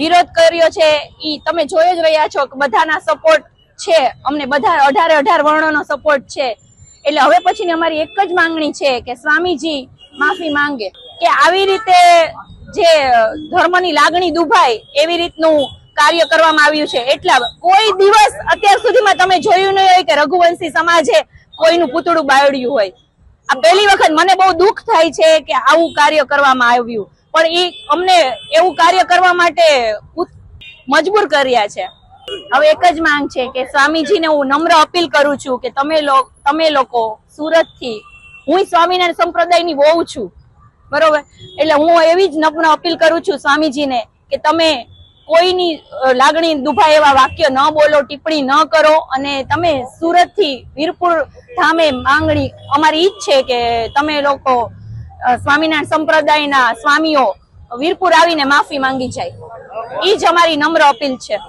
વિરોધ કર્યો છે એ તમે જોઈ જ રહ્યા છો કે બધાના સપોર્ટ છે. અમને બધા અઢારે અઢાર વર્ણોનો સપોર્ટ છે. એટલે હવે પછીની અમારી એક જ માંગણી છે કે સ્વામીજી માફી માંગે. કે આવી રીતે જે ધર્મની લાગણી દુભાય, એવી રીતનું કાર્ય કરવામાં આવ્યું છે. એટલા કોઈ દિવસ અત્યાર સુધીમાં તમે જોયું નહીં હોય કે રઘુવંશી સમાજે કોઈનું પૂતળું બાળ્યું હોય. આ પહેલી વખત મને બહુ દુઃખ થાય છે કે આવું કાર્ય કરવામાં આવ્યું. પણ એ અમને એવું કાર્ય કરવા માટે મજબૂર કર્યા છે. હવે એક જ માંગ છે કે સ્વામીજીને હું નમ્ર અપીલ કરું છું કે તમે તમે લોકો સુરતથી હું સ્વામિનારાયણ સંપ્રદાયની વહુ છું. બરોબર? એટલે હું એવી જ નમ્ર અપીલ કરું છું સ્વામીજીને કે તમે કોઈની લાગણી દુભાય એવા વાક્ય ન બોલો, ટિપ્પણી ન કરો અને તમે સુરતથી વીરપુર ધામે માંગણી અમારી ઈચ્છ છે કે તમે લોકો સ્વામિનારાયણ સંપ્રદાયના સ્વામીઓ વીરપુર આવીને માફી માંગી જાય. એ જ અમારી નમ્ર અપીલ છે.